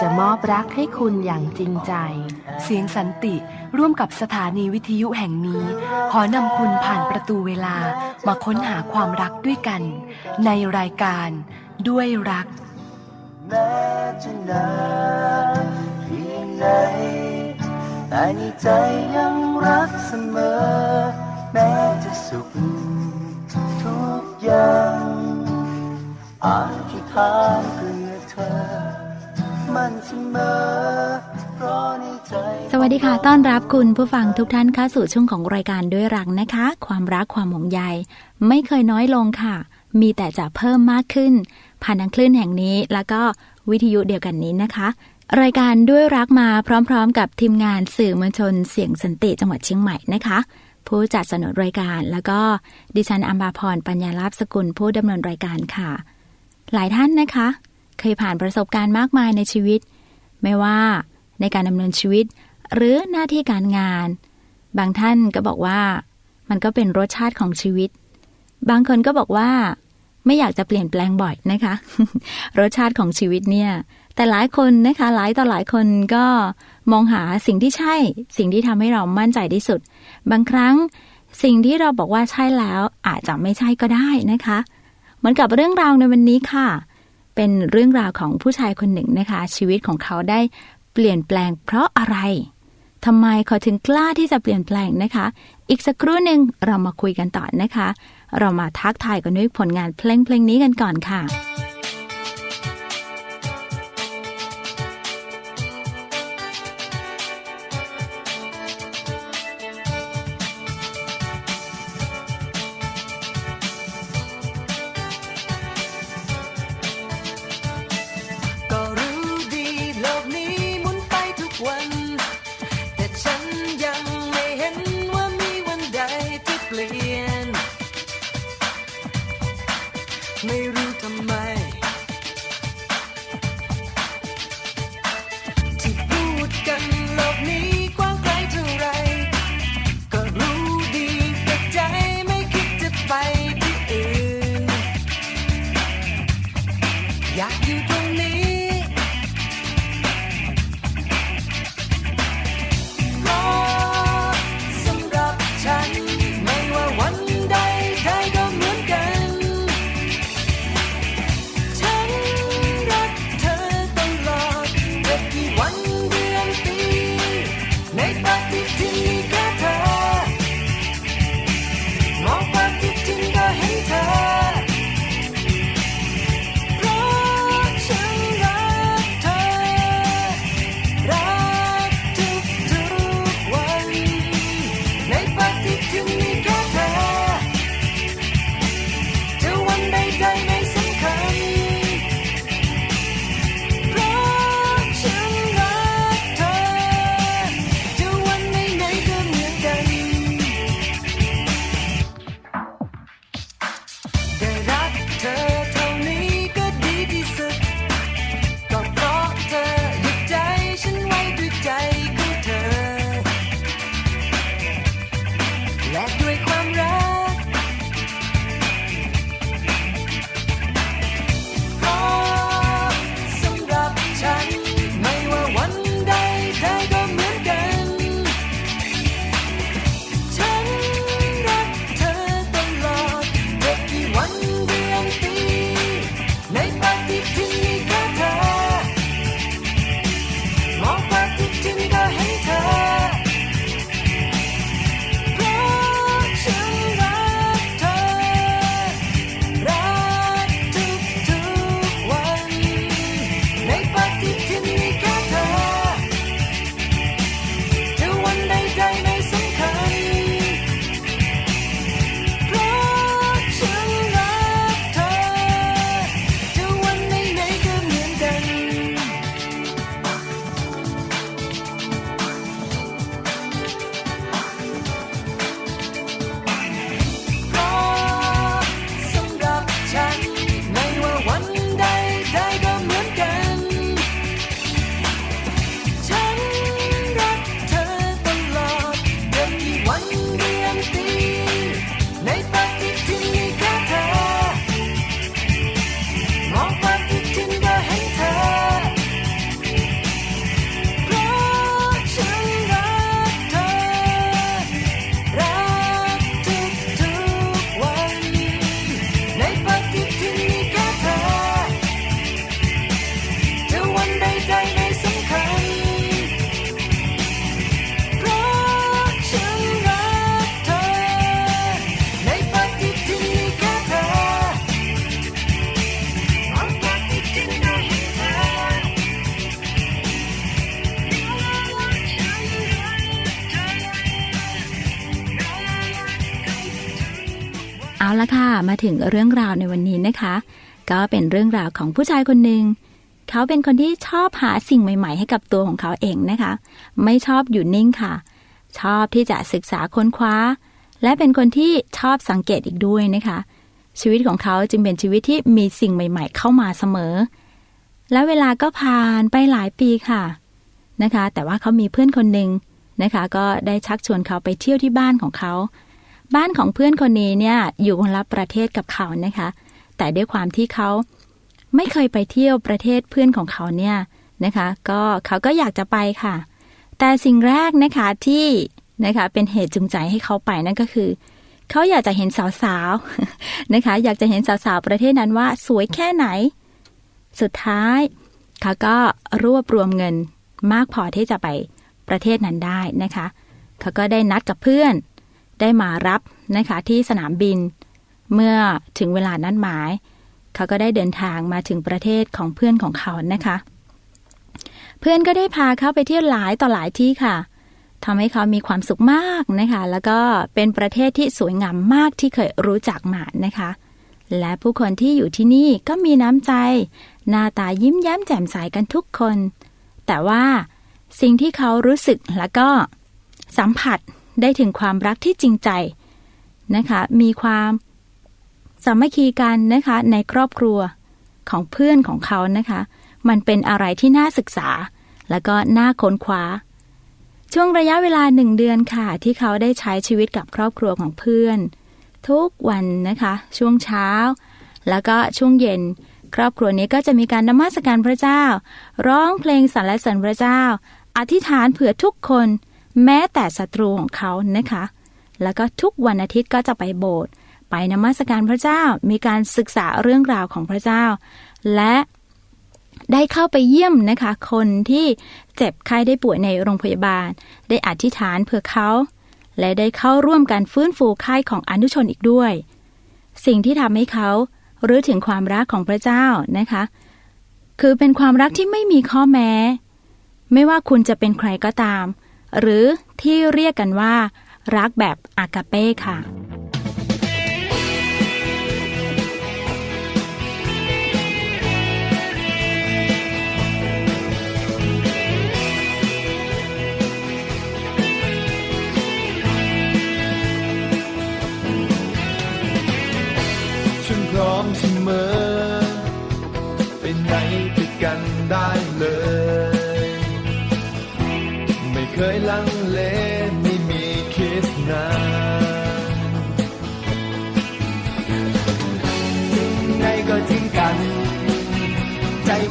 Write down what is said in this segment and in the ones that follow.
จะมอบรักให้คุณอย่างจริงใจ เสียงสันติร่วมกับสถานีวิทยุแห่งนี้ ขอนำคุณผ่านประตูเวลามาค้นหาความรักด้วยกัน ในรายการด้วยรักแม้จะนานเพียงไหนแต่ในใจยังรักเสมอ แม้จะสุขทุกอย่างอาจที่ทานเพื่อ สวัสดีค่ะ ต้อนรับคุณผู้ฟังทุกท่านเข้าสู่ช่วงของรายการด้วยรักนะคะ ความรักความห่วงใยไม่เคยน้อยลงค่ะ มีแต่จะเพิ่มมากขึ้น ผ่านทางคลื่นแห่งนี้แล้วก็วิทยุเดียวกันนี้นะคะ รายการด้วยรักมาพร้อมๆ กับทีมงานสื่อมวลชนเสียงสันติจังหวัดเชียงใหม่นะคะ ผู้จัดสนุนรายการแล้วก็ดิฉันอัมบาพรปัญญาลาภสกุลผู้ดำเนินรายการค่ะ หลายท่านนะคะ เคยผ่านประสบการณ์มากมายในชีวิต ไม่ว่าในการดำเนินชีวิต หรือหน้าที่การงาน บางท่านก็บอกว่า มันก็เป็นรสชาติของชีวิต บางคนก็บอกว่า ไม่อยากจะเปลี่ยนแปลงบ่อยนะคะ รสชาติของชีวิตเนี่ย แต่หลายคนนะคะหลายต่อหลายคนก็มองหาสิ่งที่ใช่ สิ่งที่ทำให้เรามั่นใจที่สุด บางครั้งสิ่งที่เราบอกว่าใช่แล้วอาจจะไม่ใช่ก็ได้นะคะ เหมือนกับเรื่องราวในวันนี้ค่ะ เป็นเรื่องราวของผู้ชายคนหนึ่งนะคะ ชีวิตของเขาได้เปลี่ยนแปลงเพราะอะไรทำไมเขาถึงกล้าที่จะเปลี่ยนแปลงนะคะ อีกสักครู่หนึ่งเรามาคุยกันต่อนะคะ เรามาทักทายกันด้วยผลงานเพลงเพลงนี้กันก่อนค่ะ เรื่องราวในวันนี้นะคะ ก็เป็นเรื่องราวของผู้ชายคนหนึ่งเขาเป็นคนที่ชอบหาสิ่งใหม่ ๆ ให้กับตัวของเขาเองนะคะ ไม่ชอบอยู่นิ่งค่ะ ชอบที่จะศึกษาค้นคว้า และเป็นคนที่ชอบสังเกตอีกด้วยนะคะ ชีวิตของเขาจึงเป็นชีวิตที่มีสิ่งใหม่ ๆ เข้ามาเสมอ และเวลาก็ผ่านไปหลายปีค่ะนะคะ แต่ว่าเขามีเพื่อนคนหนึ่งนะคะ ก็ได้ชักชวนเขาไปเที่ยวที่บ้านของเขา บ้านของเพื่อนคนนี้เนี่ยอยู่คนละประเทศกับเขานะคะ แต่ด้วยความที่เขาไม่เคยไปเที่ยวประเทศเพื่อนของเขาเนี่ยนะคะ ก็เขาก็อยากจะไปค่ะ แต่สิ่งแรกนะคะที่นะคะเป็นเหตุจูงใจให้เขาไปนั่นก็คือเขาอยากจะเห็นสาวๆนะคะ อยากจะเห็นสาวๆประเทศนั้นว่าสวยแค่ไหน สุดท้ายเขาก็รวบรวมเงินมากพอที่จะไปประเทศนั้นได้นะคะ เขาก็ได้นัดกับเพื่อน ได้มารับนะคะที่สนามบิน เมื่อถึงเวลานัดหมาย เขาก็ได้เดินทางมาถึงประเทศของเพื่อนของเขานะคะ เพื่อนก็ได้พาเขาไปเที่ยวหลายต่อหลายที่ค่ะทำให้เขามีความสุขมากนะคะ แล้วก็เป็นประเทศที่สวยงามมากที่เคยรู้จักมานะคะ และผู้คนที่อยู่ที่นี่ก็มีน้ำใจ หน้าตายิ้มแย้มแจ่มใสกันทุกคน แต่ว่าสิ่งที่เขารู้สึกแล้วก็สัมผัส ได้ถึงความรักที่จริงใจนะคะ มีความสามัคคีกันนะคะในครอบครัวของเพื่อนของเขานะคะ มันเป็นอะไรที่น่าศึกษา แล้วก็น่าค้นคว้า ช่วงระยะเวลาหนึ่งเดือนค่ะ ที่เขาได้ใช้ชีวิตกับครอบครัวของเพื่อน ทุกวันนะคะ ช่วงเช้า แล้วก็ช่วงเย็น ครอบครัวนี้ก็จะมีการนมัสการพระเจ้า ร้องเพลงสรรเสริญพระเจ้า อธิษฐานเผื่อทุกคน แม้แต่ศัตรูของเขานะคะ แล้วก็ทุกวันอาทิตย์ก็จะไปโบสถ์ไปนมัสการพระเจ้ามีการศึกษาเรื่องราวของพระเจ้า และได้เข้าไปเยี่ยมนะคะ คนที่เจ็บไข้ได้ป่วยในโรงพยาบาล ได้อธิษฐานเผื่อเขา และได้เข้าร่วมการฟื้นฟูไข้ของอนุชนอีกด้วย สิ่งที่ทำให้เขารู้ถึงความรักของพระเจ้านะคะ คือเป็นความรักที่ไม่มีข้อแม้ ไม่ว่าคุณจะเป็นใครก็ตาม หรือที่เรียกกันว่า รักแบบอากาเป้ค่ะ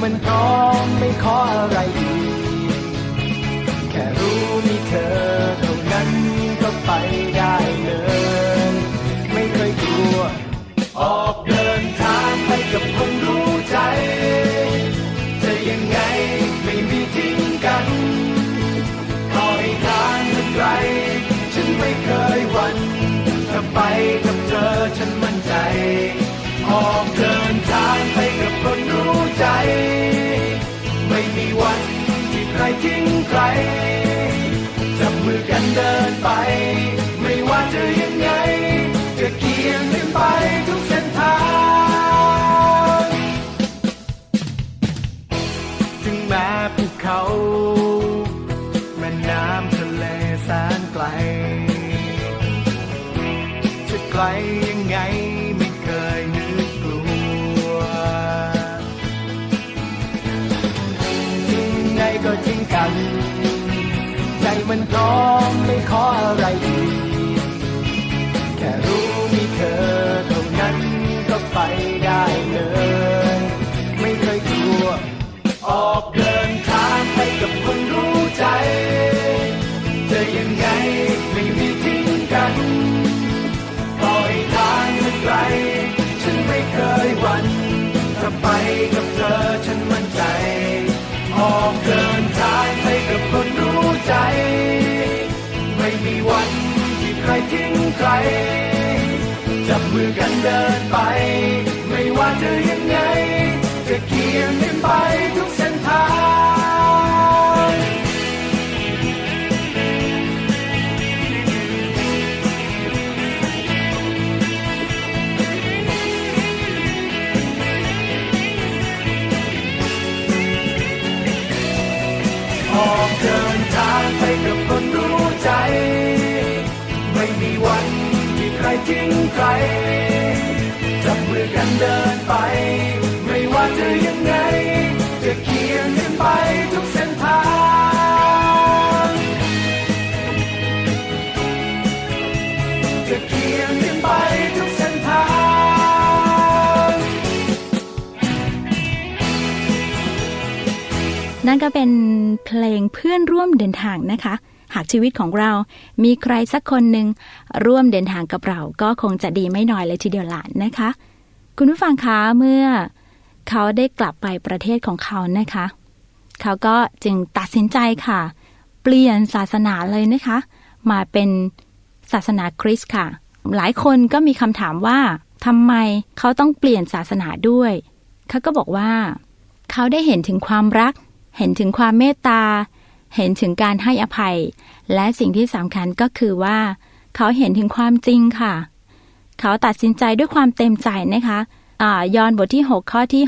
มันพร้อมไม่ขออะไร ทิ้งใคร จับมือกันเดินไป ไม่ว่าจะยังไง จะเคียงกันไปทุกเส้นทาง ถึงแม้ภูเขา แม่น้ำทะเลแสนไกล จะไกลยังไง ทิ้งกัน ใจมันพร้อมไม่ขออะไรอีกแค่รู้มีเธอเท่านั้นก็ไปได้เลย ไม่เคยกลัว ออกเดินทางไปกับคนรู้ใจจะยังไงไม่มีทิ้งกันต่อให้ทางมันไกล ฉันไม่เคยหวั่นจะไปกับเธอฉันมั่นใจ ออกเดิน ใครทิ้งใคร จับมือกันเดินไป ไม่ว่าจะยัง ทิ้งใคร จับมือกันเดินไป ไม่ว่าจะยังไง จะเคียงกันไปทุกเส้นทางจะเคียงกันไปทุกเส้นทางนั่นก็เป็นเพลงเพื่อนร่วมเดินทางนะคะ หากชีวิตของเรามีใครสักคนหนึ่งร่วมเดินทางกับเราก็คงจะดีไม่น้อยเลยทีเดียวหลานนะคะ คุณผู้ฟังคะเมื่อเขาได้กลับไปประเทศของเขานะคะ เขาก็จึงตัดสินใจค่ะ เปลี่ยนศาสนาเลยนะคะ มาเป็นศาสนาคริสต์ค่ะ หลายคนก็มีคำถามว่าทำไมเขาต้องเปลี่ยนศาสนาด้วย เขาก็บอกว่า เขาได้เห็นถึงความรัก เห็นถึงความเมตตา เห็นถึงการให้อภัย และสิ่งที่สำคัญก็คือว่า เขาเห็นถึงความจริงค่ะ เขาตัดสินใจด้วยความเต็มใจนะคะอ่ายอนบทที่ 6 ข้อที่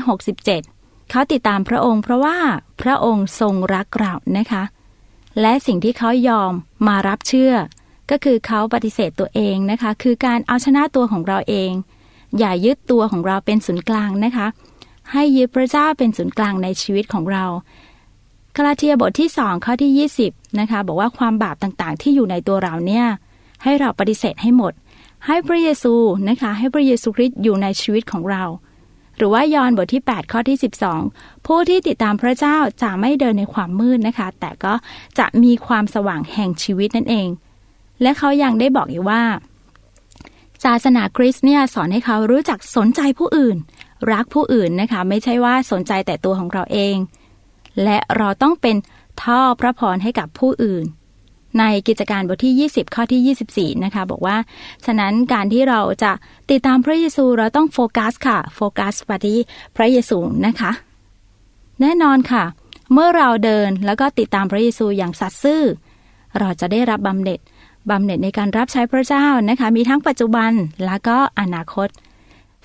67 เขาติดตามพระองค์เพราะว่าพระองค์ทรงรักเรานะคะ และสิ่งที่เขายอมมารับเชื่อ ก็คือเขาปฏิเสธตัวเองนะคะ คือการเอาชนะตัวของเราเอง อย่ายึดตัวของเราเป็นศูนย์กลางนะคะ ให้ยึดพระเจ้าเป็นศูนย์กลางในชีวิตของเรา กาลาเทียบทที่2ข้อที่ 20นะคะบอกว่าความบาปต่างๆ ที่อยู่ในตัวเราเนี่ยให้เราปฏิเสธให้หมด ให้พระเยซูนะคะให้พระเยซูคริสต์อยู่ในชีวิตของเรา หรือว่ายอห์นบทที่ 8 ข้อที่ 12 ผู้ที่ติดตามพระเจ้าจะไม่เดินในความมืดนะคะ แต่ก็จะมีความสว่างแห่งชีวิตนั่นเอง และเขายังได้บอกอีกว่าศาสนาคริสต์เนี่ยสอนให้เขารู้จักสนใจผู้อื่น รักผู้อื่นนะคะ ไม่ใช่ว่าสนใจแต่ตัวของเราเอง และเราต้องเป็นท่อพระพรให้กับผู้อื่น ในกิจการบทที่ 20 ข้อที่ 24 นะคะ บอกว่า ฉะนั้นการที่เราจะติดตามพระเยซูเราต้องโฟกัสค่ะโฟกัสไปที่พระเยซูนะคะ แน่นอนค่ะ เมื่อเราเดินแล้วก็ติดตามพระเยซูอย่างสัตย์ซื่อ เราจะได้รับบำเหน็จบำเหน็จในการรับใช้พระเจ้านะคะ มีทั้งปัจจุบันและก็อนาคต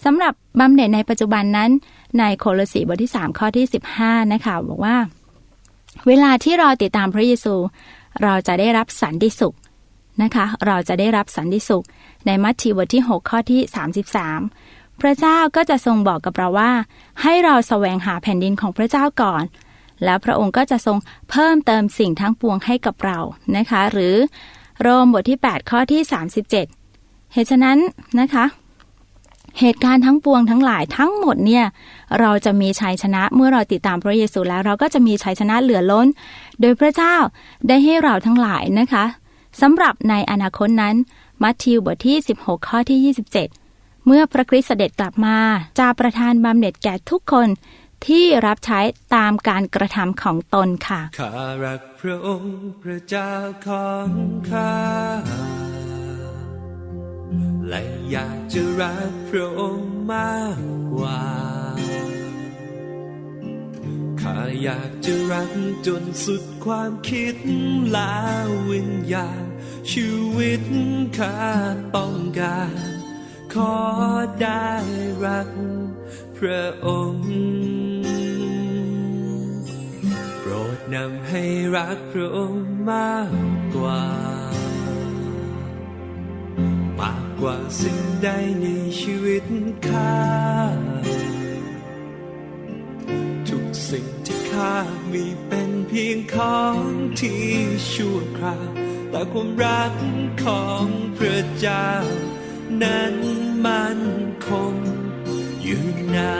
สำหรับบำเหน็จในปัจจุบันนั้น ในโคลสีบทที่ 3 ข้อที่ 15 นะคะ บอกว่า เวลาที่เราติดตามพระเยซู เราจะได้รับสันติสุขนะคะ เราจะได้รับสันติสุข ในมัทธิวบทที่ 6 ข้อที่ 33 พระเจ้าก็จะทรงบอกกับเราว่า ให้เราแสวงหาแผ่นดินของพระเจ้าก่อน แล้วพระองค์ก็จะทรงเพิ่มเติมสิ่งทั้งปวงให้กับเรานะคะ หรือโรมบทที่ 8 ข้อที่ 37เหตุฉะนั้นนะคะ เหตุการณ์ทั้งปวงทั้งหลายทั้งหมดเนี่ยเราจะมีชัยชนะเมื่อเราติดตามพระเยซูแล้ว เราก็จะมีชัยชนะเหลือล้น โดยพระเจ้าได้ให้เราทั้งหลายนะคะสำหรับในอนาคตนั้น มัทธิวบทที่ 16 ข้อที่ 27 เมื่อพระคริสต์เสด็จกลับมาจะประทานบำเหน็จแก่ทุกคนที่รับใช้ตามการกระทำของตนค่ะข้ารักพระองค์พระเจ้าของข้า และอยากจะรักพระองค์มากกว่า ข้าอยากจะรักจนสุดความคิดและวิญญาณชีวิตข้าต้องการ ขอได้รักพระองค์ โปรดนำให้รักพระองค์มากกว่า กว่าสิ่งใดในชีวิตข้า ทุกสิ่งที่ข้ามีเป็นเพียงของที่ชั่วคราว แต่ความรักของพระเจ้า นั้นมันคงอยู่นา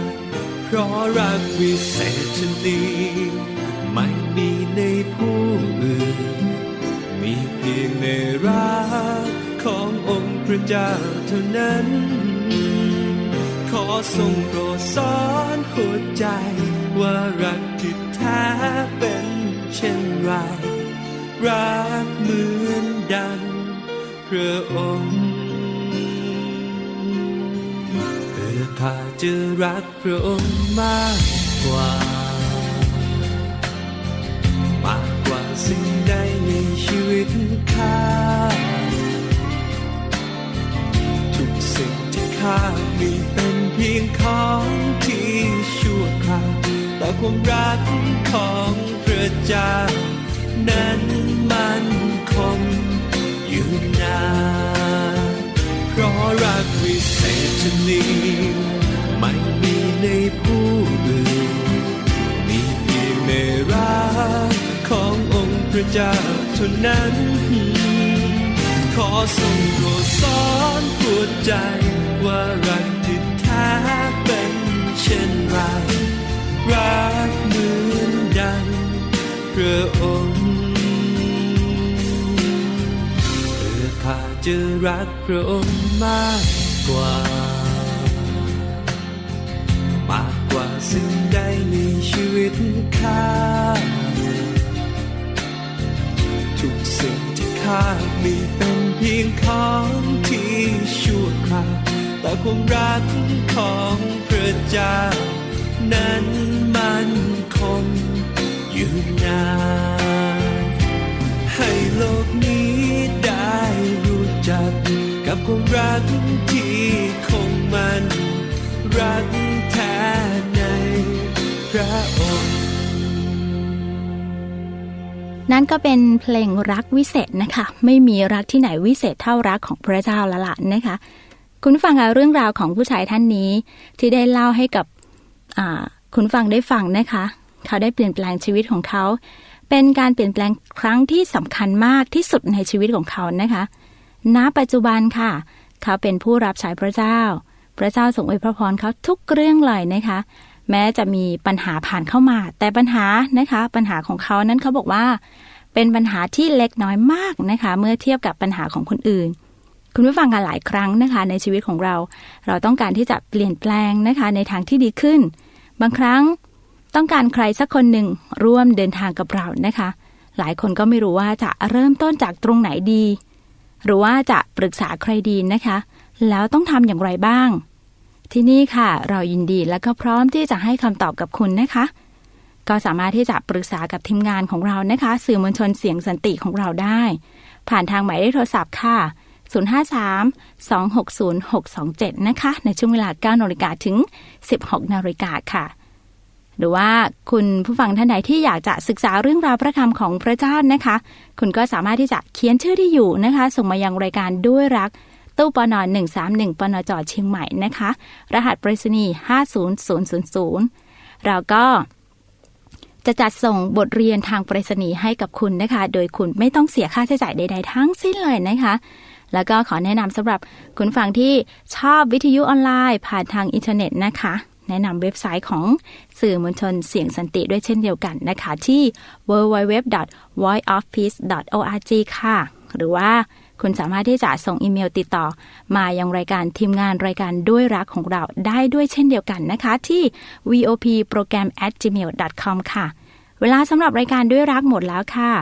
นเพราะรักวิเศษชนีไม่มีในผู้อื่น มีเพียงในรัก ขององค์พระเจ้าเท่านั้น ขอทรงโปรดสอนหัวใจ ว่ารักที่แท้เป็นเช่นไร รักเหมือนดังพระองค์เพื่อข้าจะรักพระองค์มากกว่า มากกว่าสิ่งใดในชีวิตข้า ข้ามีเป็นเพียงของที่ชั่วคราวแต่แต่ความรักของพระเจ้านั้นมันคงอยู่นานเพราะรักวิเศษชนีไม่มีในผู้อื่นมีเพียงในรักขององค์พระเจ้าเท่านั้นขอทรงโปรดสอนปวดใจ ว่ารักที่แท้เป็นเช่นไร รักเหมือนดังพระองค์เพื่อข้าจะรักพระองค์มากกว่า มากกว่าสิ่งใดในชีวิตข้าทุกสิ่งที่ข้ามีเป็น ความรักของพระเจ้า นั้นมันคงอยู่นาน ให้โลกนี้ได้รู้จัก กับความรักที่คงมัน รักแท้ในพระองค์นั่นก็เป็นเพลงรักวิเศษนะคะ ไม่มีรักที่ไหนวิเศษเท่ารักของพระเจ้าละล่ะนะคะ คุณฟังคะเรื่องราวของผู้ชายท่านนี้ ที่ได้เล่าให้กับคุณฟังได้ฟังนะคะ เขาได้เปลี่ยนแปลงชีวิตของเขา เป็นการเปลี่ยนแปลงครั้งที่สำคัญมากที่สุดในชีวิตของเขานะคะ ณ ปัจจุบันค่ะ เขาเป็นผู้รับใช้พระเจ้า พระเจ้าทรงอวยพระพรเขาทุกเรื่องเลยนะคะ แม้จะมีปัญหาผ่านเข้ามา แต่ปัญหานะคะ ปัญหาของเขานั้นเขาบอกว่า เป็นปัญหาที่เล็กน้อยมากนะคะ เมื่อเทียบกับปัญหาของคนอื่น คุณผู้ฟังกันหลายครั้งนะคะ ในชีวิตของเรา เราต้องการที่จะเปลี่ยนแปลงนะคะ ในทางที่ดีขึ้น บางครั้งต้องการใครสักคนหนึ่งร่วมเดินทางกับเรานะคะ หลายคนก็ไม่รู้ว่าจะเริ่มต้นจากตรงไหนดี หรือว่าจะปรึกษาใครดีนะคะ แล้วต้องทำอย่างไรบ้าง ที่นี่ค่ะ เรายินดีและก็พร้อมที่จะให้คำตอบกับคุณนะคะ ก็สามารถที่จะปรึกษากับทีมงานของเรานะคะ สื่อมวลชนเสียงสันติของเราได้ ผ่านทางหมายเลขโทรศัพท์ค่ะ 053 260 627 นะคะ ในช่วงเวลา9นาฬิกาถึง 16นาฬิกาค่ะ หรือว่าคุณผู้ฟังท่านใดที่อยากจะศึกษาเรื่องราวพระคำของพระเจ้านะคะ คุณก็สามารถที่จะเขียนชื่อที่อยู่นะคะ ส่งมายังรายการด้วยรักตู้ปน131ปนจเชียงใหม่นะคะ รหัสไปรษณีย์50000เราก็จะจัดส่งบทเรียนทางไปรษณีย์ให้กับคุณนะคะ โดยคุณไม่ต้องเสียค่าใช้จ่ายใด ๆ ทั้งสิ้นเลยนะคะ แล้วก็ขอแนะนำสำหรับคุณฟังที่ชอบวิทยุออนไลน์ ผ่านทางอินเทอร์เน็ตนะคะ แนะนำเว็บไซต์ของสื่อมวลชนเสียงสันติด้วยเช่นเดียวกันนะคะ ที่ www.voiceofpeace.org ค่ะ หรือว่าคุณสามารถที่จะส่งอีเมลติดต่อ มายังรายการทีมงานรายการด้วยรักของเราได้ด้วยเช่นเดียวกันนะคะ ที่ vopprogram@gmail.com ค่ะ เวลาสำหรับรายการด้วยรักหมดแล้วค่ะ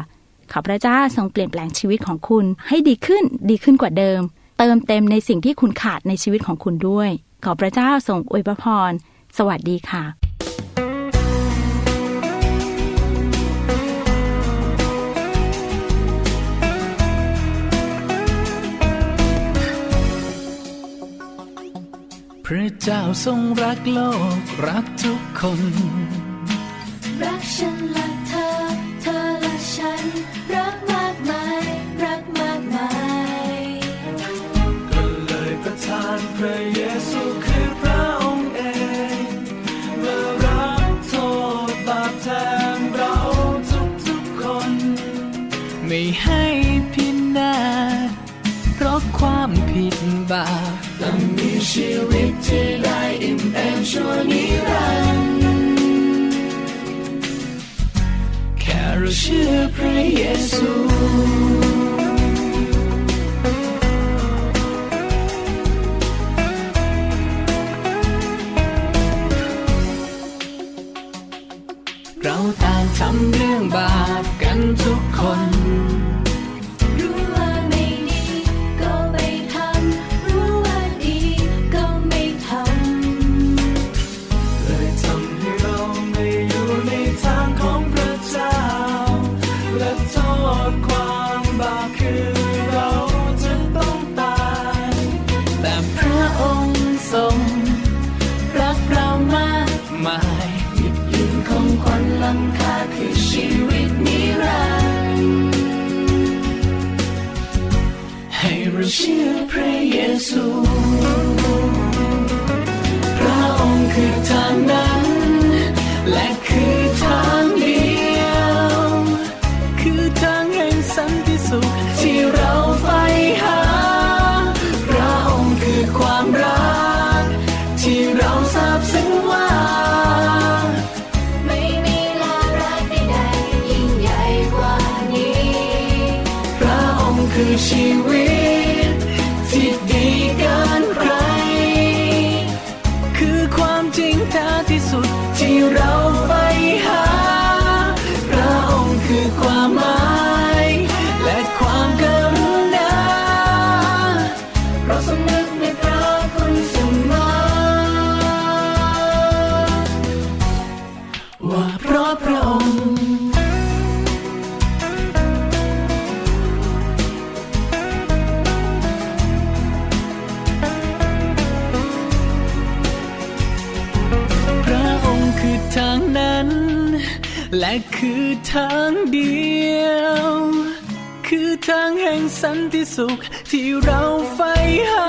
ขอพระเจ้าทรงเปลี่ยนแปลงชีวิตของคุณให้ดีขึ้นดีขึ้นกว่าเดิม เติมเต็มในสิ่งที่คุณขาดในชีวิตของคุณด้วย ขอพระเจ้าทรงอวยพร สวัสดีค่ะพระเจ้าทรงรักโลกรักทุกคน รักฉันและเธอเธ ระเยซูคือพระองค์เองเมารับโทษบาปแทนเราทุกๆคน ไม่ให้พินาศเพราะความผิดบาปแต่มีชีวิตที่ได้อิ่มเอมชั่วนิรันดร์แค่เราเชื่อพระเยซู ทุกคน และคือทางเดียว คือทางแห่งสันติสุขที่เราใฝ่หา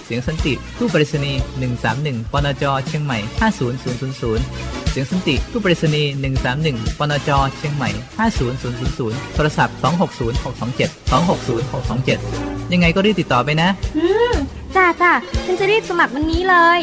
เสียงสันติ ตู้ปริศนีย์131 ปนจ เชียงใหม่ 50000 เสียงสันติตู้ปริศนีย์131 ปนจ เชียงใหม่ 50000 โทรศัพท์ 260627 260627 ยังไงก็รีบติดต่อไปนะจ้าจ้าฉันจะรีบสมัครวันนี้เลย